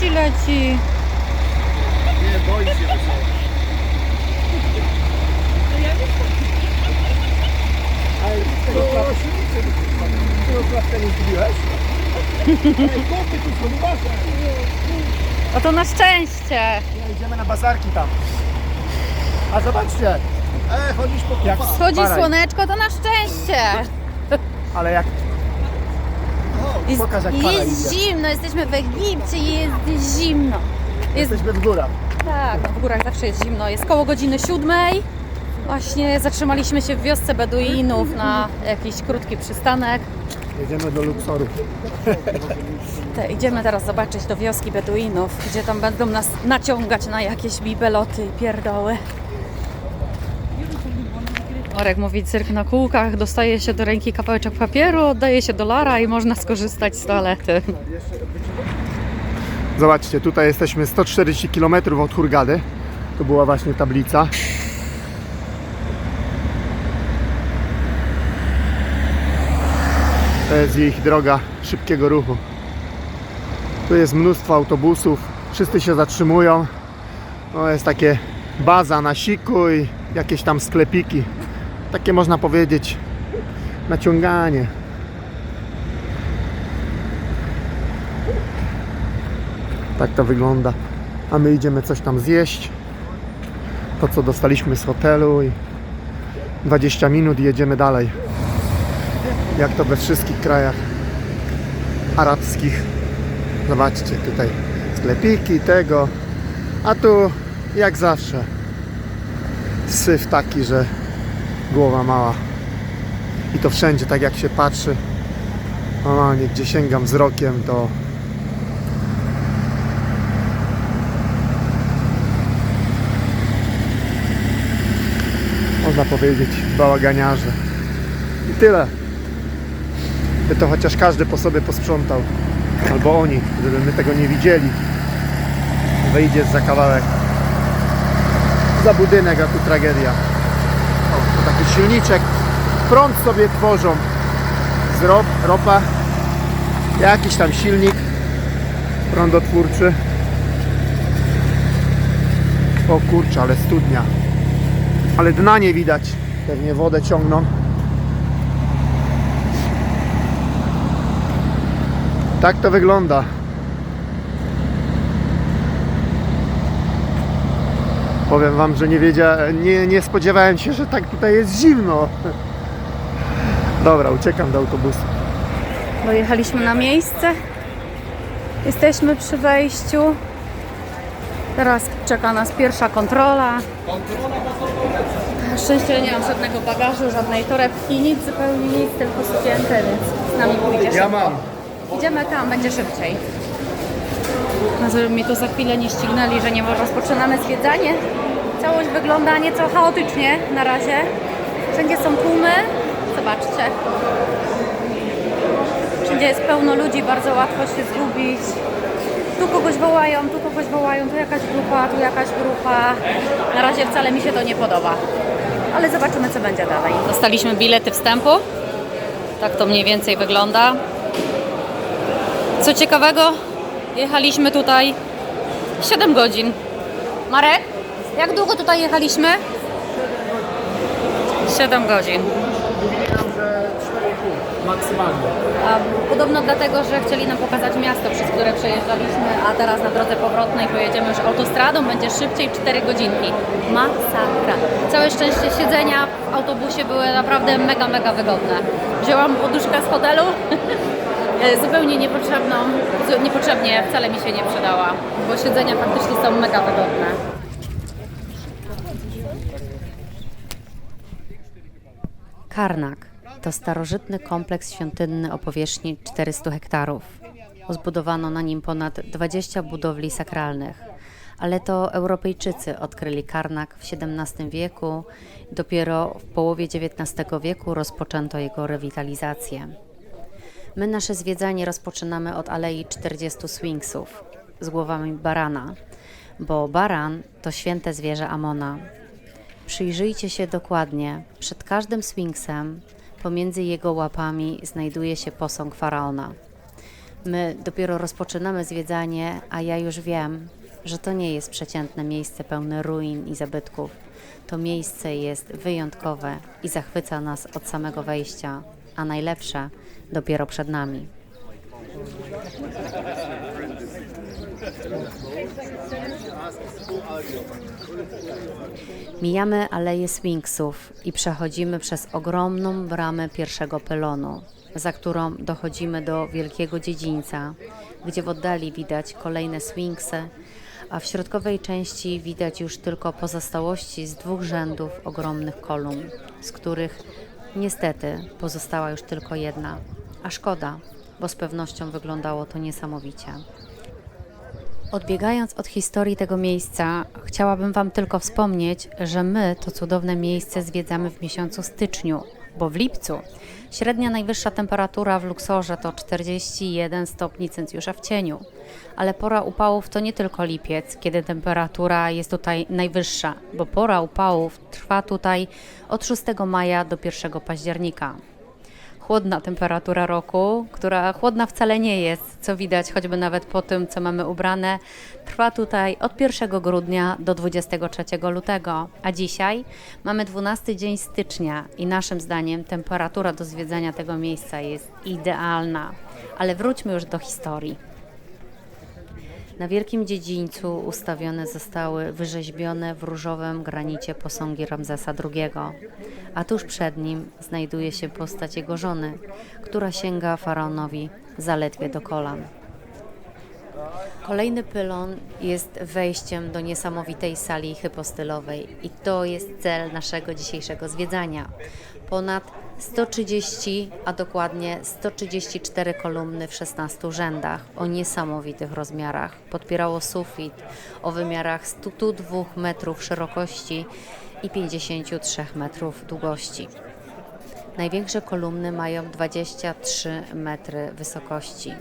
ci leci. Nie, boi się wysoko. Ale tego klapka, tego klapka nie zgubiłeś? Ej, kopy tu są, uważaj! O to na szczęście. Nie, idziemy na bazarki tam. A zobaczcie! E, chodzisz po jak Schodzi Baraj. słoneczko, to na szczęście. Ale jak... Jest, Pokaż, jak jest idzie. zimno, jesteśmy w Egipcie, jest zimno. Jest, Jesteśmy w górach. tak, w górach zawsze jest zimno. Jest koło godziny siódmej. Właśnie zatrzymaliśmy się w wiosce Beduinów na jakiś krótki przystanek. Jedziemy do Luksoru. Te, idziemy teraz zobaczyć do wioski Beduinów, gdzie tam będą nas naciągać na jakieś bibeloty i pierdoły. Orek mówi cyrk na kółkach, dostaje się do ręki kawałeczek papieru, oddaje się dolara i można skorzystać z toalety. Zobaczcie, tutaj jesteśmy 140 km od Hurgady. To była właśnie tablica. To jest ich droga szybkiego ruchu. Tu jest mnóstwo autobusów, wszyscy się zatrzymują. No jest takie baza na siku i jakieś tam sklepiki. Takie można powiedzieć naciąganie. Tak to wygląda. A my idziemy coś tam zjeść. To co dostaliśmy z hotelu i 20 minut i jedziemy dalej. Jak to we wszystkich krajach arabskich. Zobaczcie tutaj sklepiki tego. A tu jak zawsze syf taki, że głowa mała. I to wszędzie tak jak się patrzy. Normalnie gdzie sięgam wzrokiem to można powiedzieć, bałaganiarze. I tyle. By to chociaż każdy po sobie posprzątał. Albo oni, żeby my tego nie widzieli. Wyjdziesz za kawałek. Za budynek, a tu tragedia. Silniczek. Prąd sobie tworzą. Z rop, ropa. Jakiś tam silnik. Prądotwórczy. O kurczę, ale studnia ale dna nie widać. Pewnie wodę ciągną. Tak to wygląda. Powiem wam, że nie wiedziałem, nie, nie spodziewałem się, że tak tutaj jest zimno. Dobra, uciekam do autobusu. Dojechaliśmy na miejsce. Jesteśmy przy wejściu. Teraz czeka nas pierwsza kontrola. Na szczęście nie mam żadnego bagażu, żadnej torebki, nic, zupełnie nic, tylko sukienkę, więc z nami pójdzie szybko. mam. Idziemy tam, będzie szybciej. Żeby mi tu za chwilę nie ścignęli, że nie rozpoczynamy zwiedzanie. Całość wygląda nieco chaotycznie na razie. Wszędzie są tłumy. Zobaczcie. Wszędzie jest pełno ludzi, bardzo łatwo się zgubić. Tu kogoś wołają, tu kogoś wołają, tu jakaś grupa, tu jakaś grupa. Na razie wcale mi się to nie podoba. Ale zobaczymy, co będzie dalej. Dostaliśmy bilety wstępu. Tak to mniej więcej wygląda. Co ciekawego, jechaliśmy tutaj 7 godzin. Marek, jak długo tutaj jechaliśmy? 7 godzin. Mówiłem, że 4,5 maksymalnie. A podobno dlatego, że chcieli nam pokazać miasto, przez które przejeżdżaliśmy, a teraz na drodze powrotnej pojedziemy już autostradą, będzie szybciej 4 godzinki. Masakra. Całe szczęście siedzenia w autobusie były naprawdę mega, mega wygodne. Wzięłam poduszkę z hotelu, zupełnie niepotrzebną, niepotrzebnie wcale mi się nie przydała, bo siedzenia faktycznie są mega wygodne. Karnak to starożytny kompleks świątynny o powierzchni 400 hektarów. Zbudowano na nim ponad 20 budowli sakralnych, ale to Europejczycy odkryli Karnak w XVII wieku. Dopiero w połowie XIX wieku rozpoczęto jego rewitalizację. My nasze zwiedzanie rozpoczynamy od Alei 40 Sfinksów z głowami barana, bo baran to święte zwierzę Amona. Przyjrzyjcie się dokładnie. Przed każdym sfinksem, pomiędzy jego łapami, znajduje się posąg faraona. My dopiero rozpoczynamy zwiedzanie, a ja już wiem, że to nie jest przeciętne miejsce pełne ruin i zabytków. To miejsce jest wyjątkowe i zachwyca nas od samego wejścia, a najlepsze dopiero przed nami. Mijamy aleję Sphinxów i przechodzimy przez ogromną bramę pierwszego pylonu, za którą dochodzimy do wielkiego dziedzińca, gdzie w oddali widać kolejne Sphinxy, a w środkowej części widać już tylko pozostałości z dwóch rzędów ogromnych kolumn, z których niestety pozostała już tylko jedna. A szkoda, bo z pewnością wyglądało to niesamowicie. Odbiegając od historii tego miejsca, chciałabym Wam tylko wspomnieć, że my to cudowne miejsce zwiedzamy w miesiącu styczniu, bo w lipcu średnia najwyższa temperatura w Luksorze to 41 stopni Celsjusza w cieniu. Ale pora upałów to nie tylko lipiec, kiedy temperatura jest tutaj najwyższa, bo pora upałów trwa tutaj od 6 maja do 1 października chłodna temperatura roku, która chłodna wcale nie jest, co widać choćby nawet po tym, co mamy ubrane, trwa tutaj od 1 grudnia do 23 lutego, a dzisiaj mamy 12 dzień stycznia i naszym zdaniem temperatura do zwiedzania tego miejsca jest idealna. Ale wróćmy już do historii. Na wielkim dziedzińcu ustawione zostały wyrzeźbione w różowym granicie posągi Ramzesa II, a tuż przed nim znajduje się postać jego żony, która sięga faraonowi zaledwie do kolan. Kolejny pylon jest wejściem do niesamowitej sali hypostylowej i to jest cel naszego dzisiejszego zwiedzania. Ponad 130, a dokładnie 134 kolumny w 16 rzędach o niesamowitych rozmiarach. Podpierało sufit o wymiarach 102 metrów szerokości i 53 metrów długości. Największe kolumny mają 23 metry wysokości.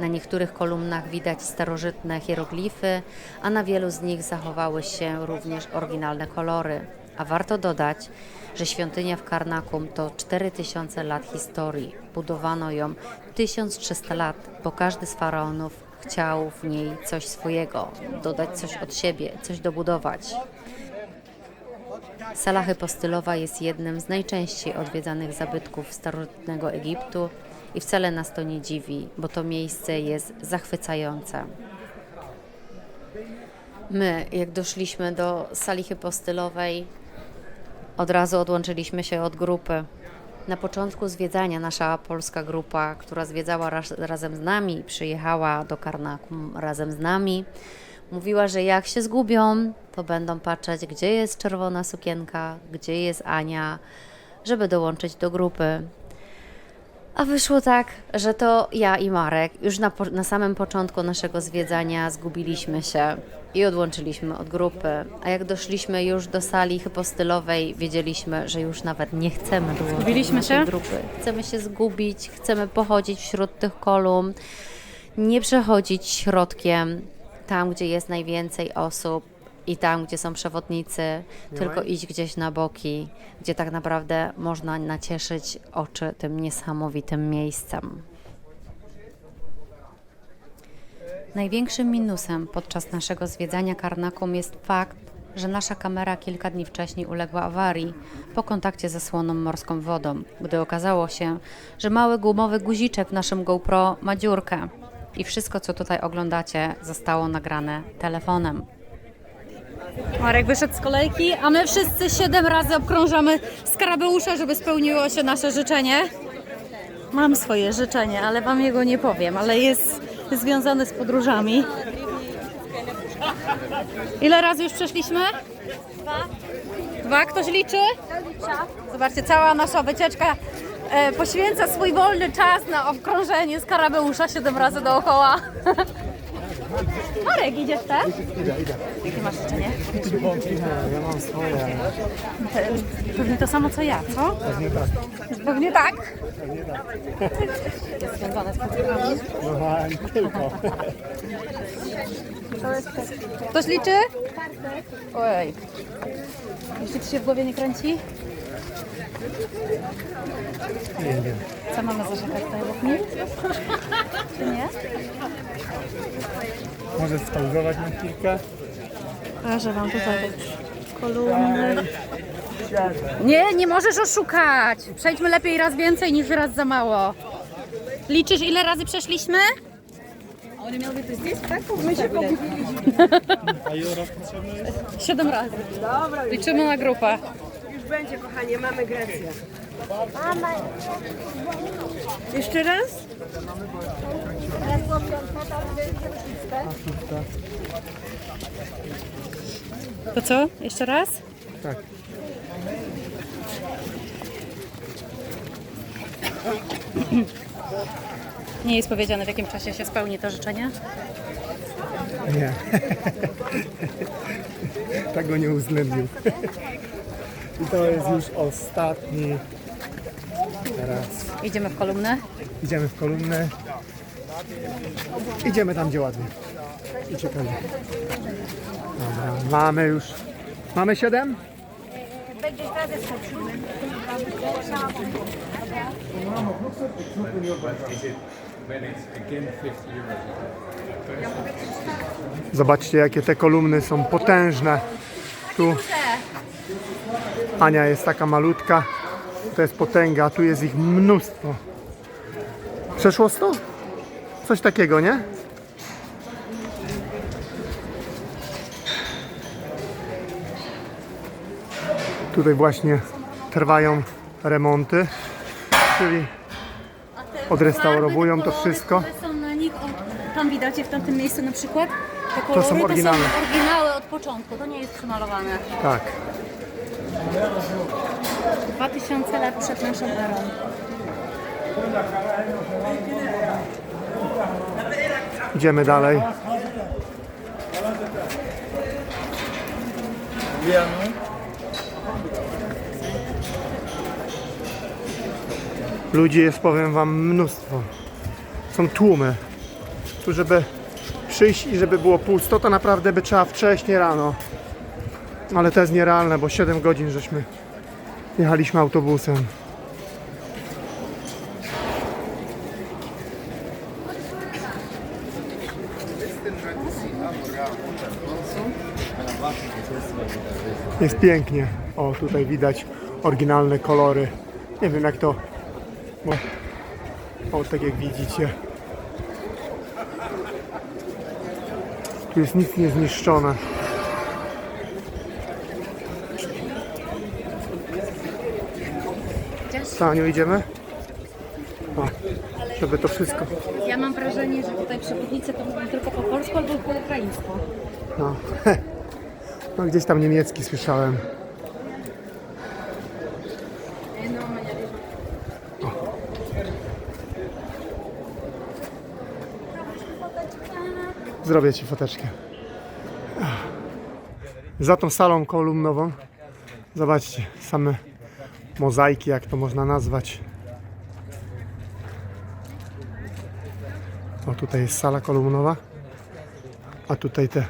Na niektórych kolumnach widać starożytne hieroglify, a na wielu z nich zachowały się również oryginalne kolory. A warto dodać, że świątynia w Karnakum to 4000 lat historii. Budowano ją 1300 lat, bo każdy z faraonów chciał w niej coś swojego, dodać coś od siebie, coś dobudować. Sala hypostylowa jest jednym z najczęściej odwiedzanych zabytków starożytnego Egiptu i wcale nas to nie dziwi, bo to miejsce jest zachwycające. My, jak doszliśmy do sali hypostylowej, od razu odłączyliśmy się od grupy. Na początku zwiedzania nasza polska grupa, która zwiedzała raz, razem z nami, przyjechała do Karnakum razem z nami, mówiła, że jak się zgubią, to będą patrzeć, gdzie jest czerwona sukienka, gdzie jest Ania, żeby dołączyć do grupy. A wyszło tak, że to ja i Marek już na, na samym początku naszego zwiedzania zgubiliśmy się i odłączyliśmy od grupy. A jak doszliśmy już do sali hypostylowej, wiedzieliśmy, że już nawet nie chcemy dołączyć Zgubiliśmy do się? grupy. Chcemy się zgubić, chcemy pochodzić wśród tych kolumn, nie przechodzić środkiem tam, gdzie jest najwięcej osób i tam, gdzie są przewodnicy, tylko iść gdzieś na boki, gdzie tak naprawdę można nacieszyć oczy tym niesamowitym miejscem. Największym minusem podczas naszego zwiedzania Karnakum jest fakt, że nasza kamera kilka dni wcześniej uległa awarii po kontakcie ze słoną morską wodą, gdy okazało się, że mały gumowy guziczek w naszym GoPro ma dziurkę. I wszystko, co tutaj oglądacie, zostało nagrane telefonem. Marek wyszedł z kolejki, a my wszyscy siedem razy obkrążamy skarabeusza, żeby spełniło się nasze życzenie. Mam swoje życzenie, ale wam jego nie powiem, ale jest związane z podróżami. Ile razy już przeszliśmy? Dwa. Dwa? Ktoś liczy? Zobaczcie, cała nasza wycieczka e, poświęca swój wolny czas na obkrążenie skarabeusza siedem razy dookoła. Marek, idziesz też? Jakie masz życzenie? Ja mam swoje. Pewnie to samo co ja, co? Pewnie tak. Pewnie tak. Jest związane z podróżami. No, nie tylko. Ktoś liczy? Ojej. Jeszcze ci się w głowie nie kręci? Nie wiem. Co mamy zaczekać tutaj obok mnie? Czy nie? Może spauzować na chwilkę? Pokażę wam tutaj kolumny. Nie, nie możesz oszukać. Przejdźmy lepiej raz więcej niż raz za mało. Liczysz ile razy przeszliśmy? Siedem razy. Liczymy na grupę. Będzie, kochanie, mamy Grecję. Jeszcze raz? To co? Jeszcze raz? Tak. Nie jest powiedziane w jakim czasie się spełni to życzenie. Nie. Tego nie uwzględnił. I to jest już ostatni. Teraz Idziemy w kolumnę. idziemy w kolumnę. Idziemy tam, gdzie ładnie. I czekamy. Dobra, mamy już. Mamy siedem? Zobaczcie, jakie te kolumny są potężne. Tu Ania jest taka malutka. To jest potęga, a tu jest ich mnóstwo. Przeszło 100? Coś takiego, nie? Tutaj właśnie trwają remonty, czyli odrestaurowują to wszystko. Są na nich, tam widać w tamtym miejscu na przykład. Te To kolory są oryginalne. To są oryginały od początku, to nie jest przemalowane. Tak. 2000 lat przed naszą erą. Idziemy dalej. Ludzi jest, powiem Wam, mnóstwo. Są tłumy. Tu, żeby przyjść i żeby było pusto, to naprawdę by trzeba wcześniej rano. Ale to jest nierealne, bo 7 godzin żeśmy jechaliśmy autobusem. Jest pięknie. O, tutaj widać oryginalne kolory. Nie wiem jak to. O, tak jak widzicie. Tu jest nic niezniszczone. Staniu, idziemy? O, żeby to wszystko. Ja mam wrażenie, że tutaj przewodnicy to mówią tylko po polsku albo po ukraińsku. No. no gdzieś tam niemiecki słyszałem. Zrobię Ci foteczkę. Za tą salą kolumnową zobaczcie, same mozaiki, jak to można nazwać. O, tutaj jest sala kolumnowa, a tutaj te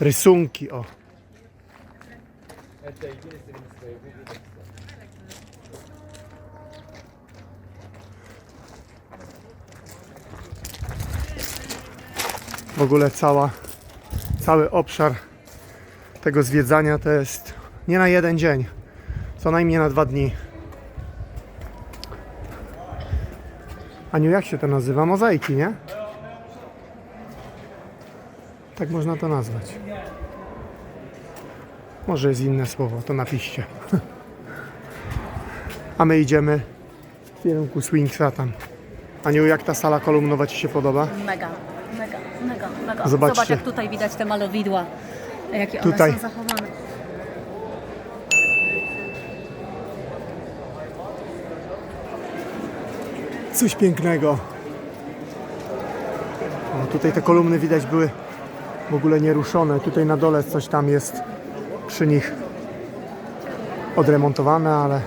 rysunki, o. W ogóle cała, cały obszar tego zwiedzania to jest nie na jeden dzień, co najmniej na dwa dni. Aniu, jak się to nazywa? Mozaiki, nie? Tak można to nazwać. Może jest inne słowo, to napiszcie. A my idziemy w kierunku Swingsa tam. Aniu, jak ta sala kolumnowa Ci się podoba? Mega, mega, mega, mega. Zobaczcie. Zobacz jak tutaj widać te malowidła. Jakie one Tutaj. są zachowane. Coś pięknego. Tutaj te kolumny widać były w ogóle nieruszone. Tutaj na dole coś tam jest przy nich odremontowane, ale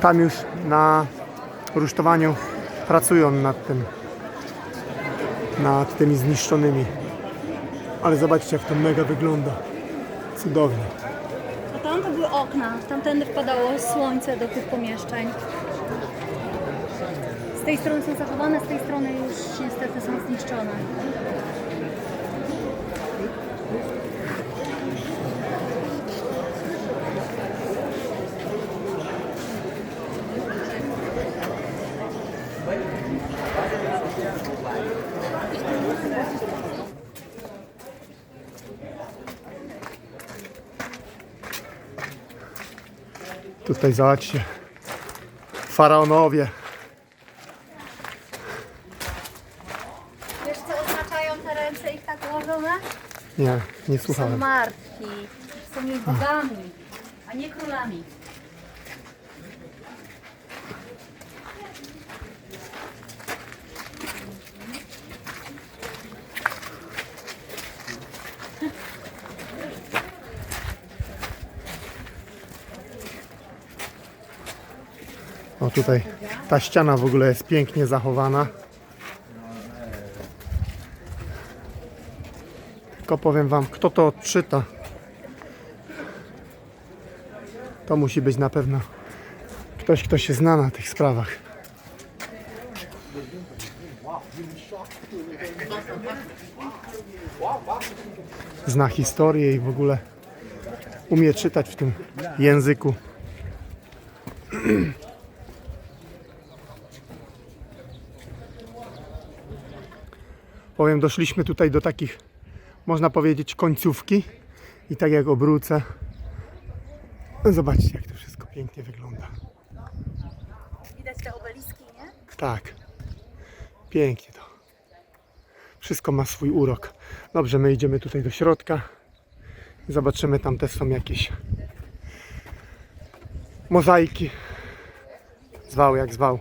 tam już na rusztowaniu pracują nad tym. Nad tymi zniszczonymi. Ale zobaczcie jak to mega wygląda. Cudownie. A tam to były okna. Tamtędy wpadało słońce do tych pomieszczeń. Tej strony są zachowane, z tej strony już niestety są zniszczone. Tutaj zobaczcie. Faraonowie. Wiesz co oznaczają te ręce ich tak ułożone? Nie, nie Są słuchałem. martwi, są już bogami, a nie królami. O tutaj ta ściana w ogóle jest pięknie zachowana. Tylko powiem wam, kto to odczyta. To musi być na pewno ktoś, kto się zna na tych sprawach. Zna historię i w ogóle umie czytać w tym języku. Powiem, doszliśmy tutaj do takich, można powiedzieć, końcówki. I tak jak obrócę, zobaczcie, jak to wszystko pięknie wygląda. Widać te obeliski, nie? Tak, pięknie to. Wszystko ma swój urok. Dobrze, my idziemy tutaj do środka. Zobaczymy, tam też są jakieś mozaiki. Zwał jak zwał.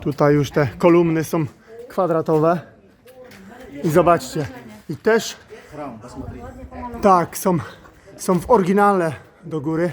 Tutaj już te kolumny są kwadratowe. I zobaczcie. I też tak, są, są w oryginale do góry.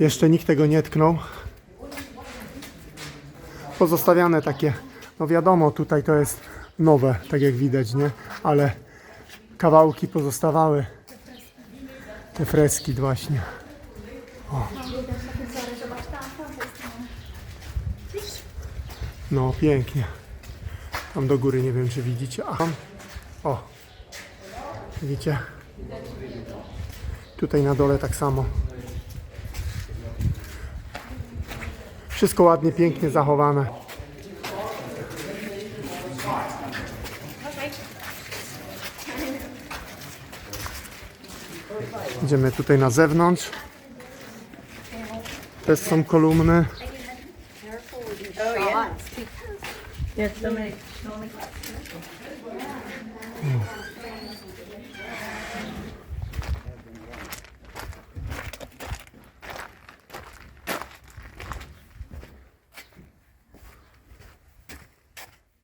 Jeszcze nikt tego nie tknął. Pozostawiane takie, no wiadomo, tutaj to jest nowe, tak jak widać, nie? Ale kawałki pozostawały. Te freski właśnie. O. No, pięknie. Tam do góry nie wiem, czy widzicie. A o, widzicie? Tutaj na dole tak samo. Wszystko ładnie, pięknie zachowane. Idziemy tutaj na zewnątrz. Też są kolumny.